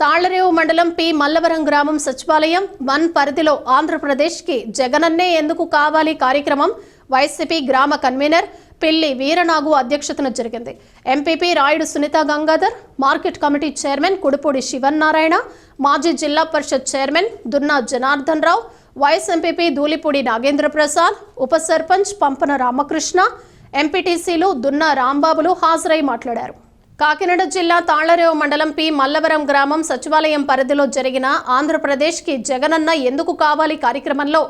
తాళ్ళరేవు మండలం పి. మల్లవరం గ్రామం సచివాలయం వన్ పరిధిలో ఆంధ్రప్రదేశ్కి జగనన్నే ఎందుకు కావాలి కార్యక్రమం? వైసీపీ గ్రామ కన్వీనర్ పిల్లి వీరనాగు అధ్యక్షతన జరిగింది. MPP Rayudu Sunitha Gangadhar market committee chairman Kudupudi Sivannarayana మాజీ Zilla Parishad chairman Dunna Janardhan Rao vice MPP Dhulipudi Nagendra Prasad ఉప సర్పంచ్ పంపన రామకృష్ణ ఎంపీటీసీలు దున్నా రాంబాబులు హాజరై మాట్లాడారు. కాకినాడ జిల్లా తాళ్ళరేవు మండలం పి మల్లవరం గ్రామం సచివాలయం పరిధిలో జరిగిన ఆంధ్రప్రదేశ్కి జగనన్న ఎందుకు కావాలి కార్యక్రమంలో?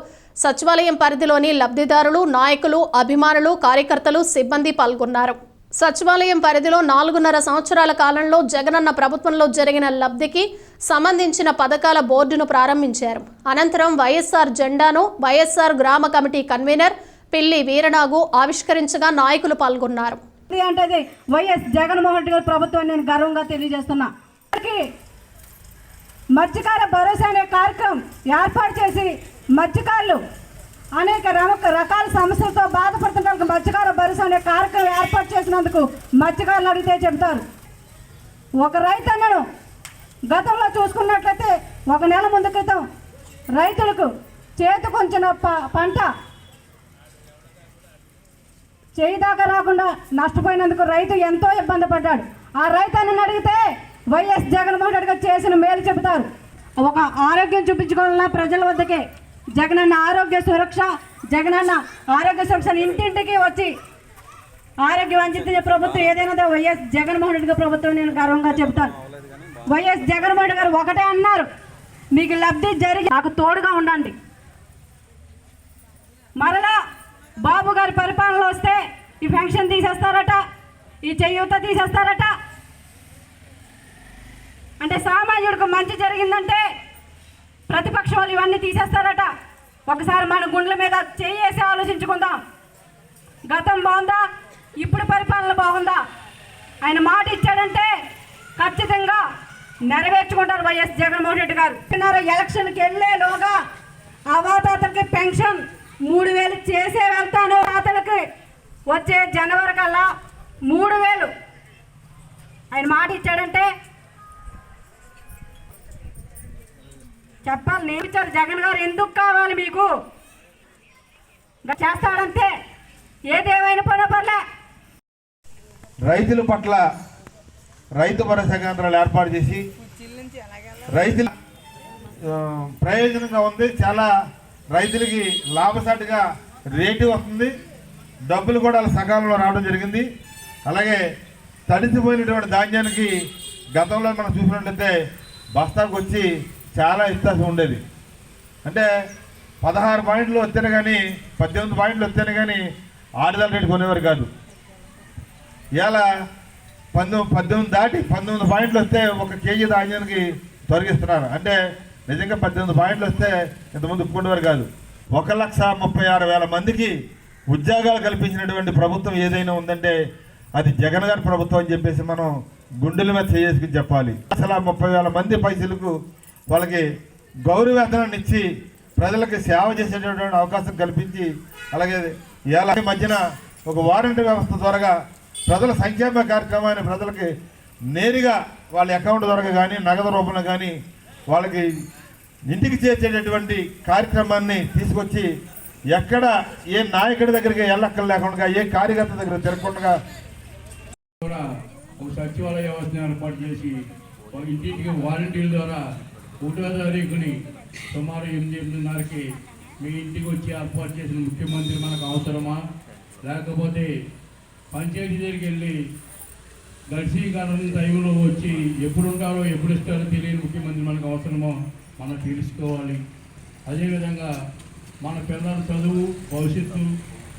సచివాలయం పరిధిలోని లబ్ధిదారులు నాయకులు అభిమానులు కార్యకర్తలు సిబ్బంది పాల్గొన్నారు. సచివాలయం పరిధిలో నాలుగున్నర సంవత్సరాల కాలంలో జగనన్న ప్రభుత్వంలో జరిగిన లబ్ధికి సంబంధించిన పథకాల బోర్డును ప్రారంభించారు. అనంతరం వైఎస్ఆర్ జెండాను వైఎస్ఆర్ గ్రామ కమిటీ కన్వీనర్ పిల్లి వీరనాగు ఆవిష్కరించగా నాయకులు పాల్గొన్నారు. ఇది అంటే వైఎస్ జగన్మోహన్ రెడ్డి గారి ప్రభుత్వం నేను గర్వంగా తెలియజేస్తున్నా. మత్స్యకార భరోసా అనే కార్యక్రమం ఏర్పాటు చేసి మత్స్యకారులు అనేక రకాల సమస్యలతో బాధపడుతున్న వాళ్ళకి మత్స్యకార భరోసా అనే కార్యక్రమం ఏర్పాటు చేసినందుకు మత్స్యకారులు అడిగితే చెబుతారు. ఒక రైతన్నను గతంలో చూసుకున్నట్లయితే ఒక నెల ముందు క్రితం రైతులకు చేతికొంచిన ప పంట చేయి దాకా రాకుండా నష్టపోయినందుకు రైతు ఎంతో ఇబ్బంది పడ్డాడు. ఆ రైతుని అడిగితే వైఎస్ జగన్మోహన్ రెడ్డి గారు చేసిన మేలు చెబుతారు. ఒక ఆరోగ్యం చూపించుకోవాలన్న ప్రజల వద్దకే. జగనన్న ఆరోగ్య సురక్ష జగనన్న ఆరోగ్య సురక్ష ఇంటింటికి వచ్చి ఆరోగ్యం అందించే ప్రభుత్వం ఏదైనా వైఎస్ జగన్మోహన్ రెడ్డి గారి ప్రభుత్వం నేను గర్వంగా చెబుతాను. వైఎస్ జగన్మోహన్ రెడ్డి గారు ఒకటే అన్నారు. మీకు లబ్ధి జరిగి నాకు తోడుగా ఉండండి. మరలా బాబు గారి పరిపాలన వస్తే ఈ పెన్షన్ తీసేస్తారట. ఈ చేయూత తీసేస్తారట. అంటే సామాన్యుడికి మంచి జరిగిందంటే ప్రతిపక్షం వాళ్ళు ఇవన్నీ తీసేస్తారట. ఒకసారి మన గుండెల మీద చేసి ఆలోచించుకుందాం. గతం బాగుందా? ఇప్పుడు పరిపాలన బాగుందా? ఆయన మాట ఇచ్చాడంటే ఖచ్చితంగా నెరవేర్చుకుంటారు వైఎస్ జగన్మోహన్ రెడ్డి గారు. అంటున్నారు, ఎలక్షన్కి వెళ్ళేలోగా అవాతాతలకి పెన్షన్ మూడు వేలు చేసే వెళ్తాను తాతలకి వచ్చే జనవరి కల్లా మూడు వేలు. ఆయన మాట ఇచ్చాడంటే చెప్పాలి నేను జగన్ గారు ఎందుకు కావాలి మీకు? ఇంకా చేస్తాడంతే ఏదేమైనా పని పర్లే. రైతుల పట్ల రైతు భరోసా కేంద్రాలు ఏర్పాటు చేసి రైతుల ప్రయోజనంగా ఉంది. చాలా రైతులకి లాభసాటిగా రేటు వస్తుంది. డబ్బులు కూడా సకాలంలో రావడం జరిగింది. అలాగే తడిసిపోయినటువంటి ధాన్యానికి గతంలో మనం చూసినట్లయితే బస్తాకు వచ్చి చాలా ఇస్తాసం ఉండేది. అంటే పదహారు పాయింట్లు వస్తేనే కానీ పద్దెనిమిది పాయింట్లు వస్తేనే కానీ ఆరుదల రేటు కొనేవారు కాదు. ఇలా పంతొమ్మిది పద్దెనిమిది దాటి పంతొమ్మిది పాయింట్లు వస్తే ఒక కేజీ ధాన్యానికి తొలగిస్తున్నారు అంటే నిజంగా పద్దెనిమిది పాయింట్లు వస్తే ఇంతకుముందు ఒప్పుకునేవారు కాదు. ఒక లక్ష ముప్పై ఆరు వేల మందికి ఉద్యోగాలు కల్పించినటువంటి ప్రభుత్వం ఏదైనా ఉందంటే అది జగన్ గారి ప్రభుత్వం అని చెప్పేసి మనం గుండెల మీద చేసుకుని చెప్పాలి. అసలు ముప్పై వేల మంది పైసలకు వాళ్ళకి గౌరవేతనాన్ని ఇచ్చి ప్రజలకు సేవ చేసేటటువంటి అవకాశం కల్పించి అలాగే ఎలా మధ్యన ఒక వారంటీ వ్యవస్థ ద్వారా ప్రజల సంక్షేమ కార్యక్రమాన్ని ప్రజలకి నేరుగా వాళ్ళ అకౌంట్ ద్వారా కానీ నగదు రూపంలో కానీ వాళ్ళకి ఇంటికి చేర్చేటటువంటి కార్యక్రమాన్ని తీసుకొచ్చి ఎక్కడ ఏ నాయకుడి దగ్గరికి వెళ్ళక్కర్ లేకుండా ఏ కార్యకర్త దగ్గర తిరగకుండా కూడా ఒక సచివాలయ వ్యవస్థను ఏర్పాటు చేసి ఒక ఇంటింటికి వాలంటీర్ల ద్వారా ఒకటో తారీఖుని సుమారు ఎనిమిది ఎనిమిదిన్నరకి మీ ఇంటికి వచ్చి ఏర్పాటు చేసిన ముఖ్యమంత్రి మనకు అవసరమా? లేకపోతే పంచాయతీ దగ్గరికి వెళ్ళి దర్శీకరణ టైంలో వచ్చి ఎప్పుడు ఉంటారో ఎప్పుడు ఇస్తారో తెలియని ముఖ్యమంత్రి మనకు అవసరమో మనం తెలుసుకోవాలి. అదేవిధంగా మన పిల్లల చదువు భవిష్యత్తు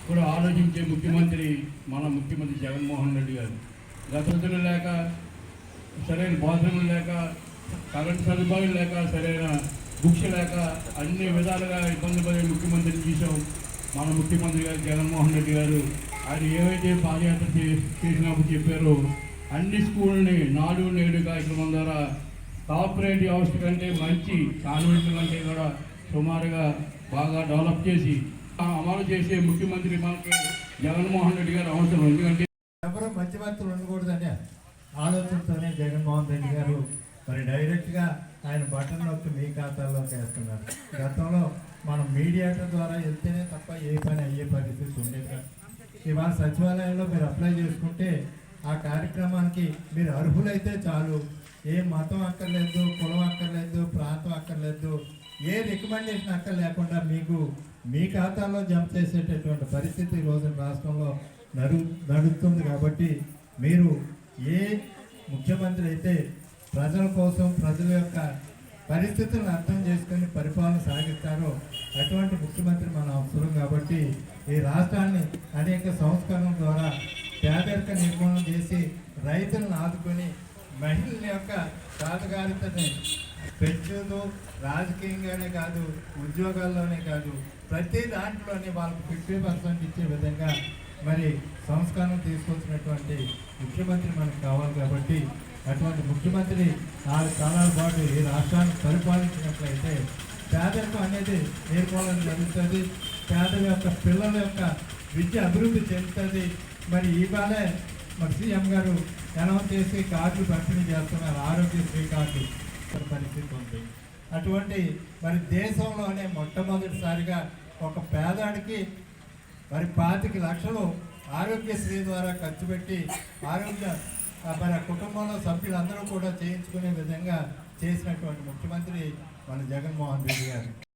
కూడా ఆలోచించే ముఖ్యమంత్రి మన ముఖ్యమంత్రి జగన్మోహన్ రెడ్డి గారు. గతులు లేక సరైన బాత్రూములు లేక కరెంట్ సదుపాయం లేక సరైన బుక్స్ లేక అన్ని విధాలుగా ఇబ్బంది పడే ముఖ్యమంత్రిని చూసాం. మన ముఖ్యమంత్రి గారు జగన్మోహన్ రెడ్డి గారు ఆయన ఏవైతే పాదయాత్ర చేసినప్పుడు చెప్పారో అన్ని స్కూళ్ళని నాడు నేడు కార్యక్రమం ద్వారా కార్పొరేట్ వ్యవస్థ కంటే మంచి కాన్వెంట్ కంటే కూడా సుమారుగా బాగా డెవలప్ చేసి అమలు చేసే ముఖ్యమంత్రి మనకి జగన్మోహన్ రెడ్డి గారు అవసరం. ఎందుకంటే ఎవరు మధ్యవర్తులు ఉండకూడదనే ఆలోచనతోనే జగన్మోహన్ రెడ్డి గారు మరి డైరెక్ట్గా ఆయన బటన్ నొక్కి మీ ఖాతాలోకి వేస్తున్నారు. గతంలో మనం మీడియేటర్ ద్వారా వెళ్తేనే తప్ప ఏ పని అయ్యే పరిస్థితి ఉండేది ఇవాళ సచివాలయంలో మీరు అప్లై చేసుకుంటే ఆ కార్యక్రమానికి మీరు అర్హులైతే చాలు. ఏ మతం అక్కర్లేదు కులం అక్కర్లేదు ప్రాంతం అక్కర్లేదు ఏ రికమెండేషన్ అక్కడ లేకుండా మీకు మీ ఖాతాలో జమ చేసేటటువంటి పరిస్థితి ఈరోజు రాష్ట్రంలో నడు నడుస్తుంది కాబట్టి మీరు ఏ ముఖ్యమంత్రి అయితే ప్రజల కోసం ప్రజల యొక్క పరిస్థితులను అర్థం చేసుకొని పరిపాలన సాగిస్తారో అటువంటి ముఖ్యమంత్రి మన అవసరం కాబట్టి ఈ రాష్ట్రాన్ని అనేక సంస్కరణల ద్వారా పేదరిక నిర్మూలన చేసి రైతులను ఆదుకొని మహిళల యొక్క రాజగారితని పెంచుతూ రాజకీయంగానే కాదు ఉద్యోగాల్లోనే కాదు ప్రతి దాంట్లోనే వాళ్ళకు ఫిఫ్టీ పర్సెంట్ ఇచ్చే విధంగా మరి సంస్కరణ తీసుకొచ్చినటువంటి ముఖ్యమంత్రి మనకు కావాలి కాబట్టి అటువంటి ముఖ్యమంత్రి నాలుగు కాలాల పాటు ఈ రాష్ట్రాన్ని పరిపాలించినట్లయితే పేదరికం అనేది నిర్మూలన జరుగుతుంది పేదల యొక్క పిల్లల యొక్క విద్య అభివృద్ధి చెందుతుంది. మరి ఇవాళే మరి సీఎం గారు అనౌన్స్ చేసి కార్డులు పంపిణీ చేస్తున్నారు ఆరోగ్యశ్రీ కార్డు. పరిస్థితి ఉంది అటువంటి మరి దేశంలోనే మొట్టమొదటిసారిగా ఒక పేదానికి మరి పాతిక లక్షలు ఆరోగ్యశ్రీ ద్వారా ఖర్చు పెట్టి ఆరోగ్య మన మరి ఆ కుటుంబంలో సభ్యులందరూ కూడా చేయించుకునే విధంగా చేసినటువంటి ముఖ్యమంత్రి మన జగన్మోహన్ రెడ్డి గారు.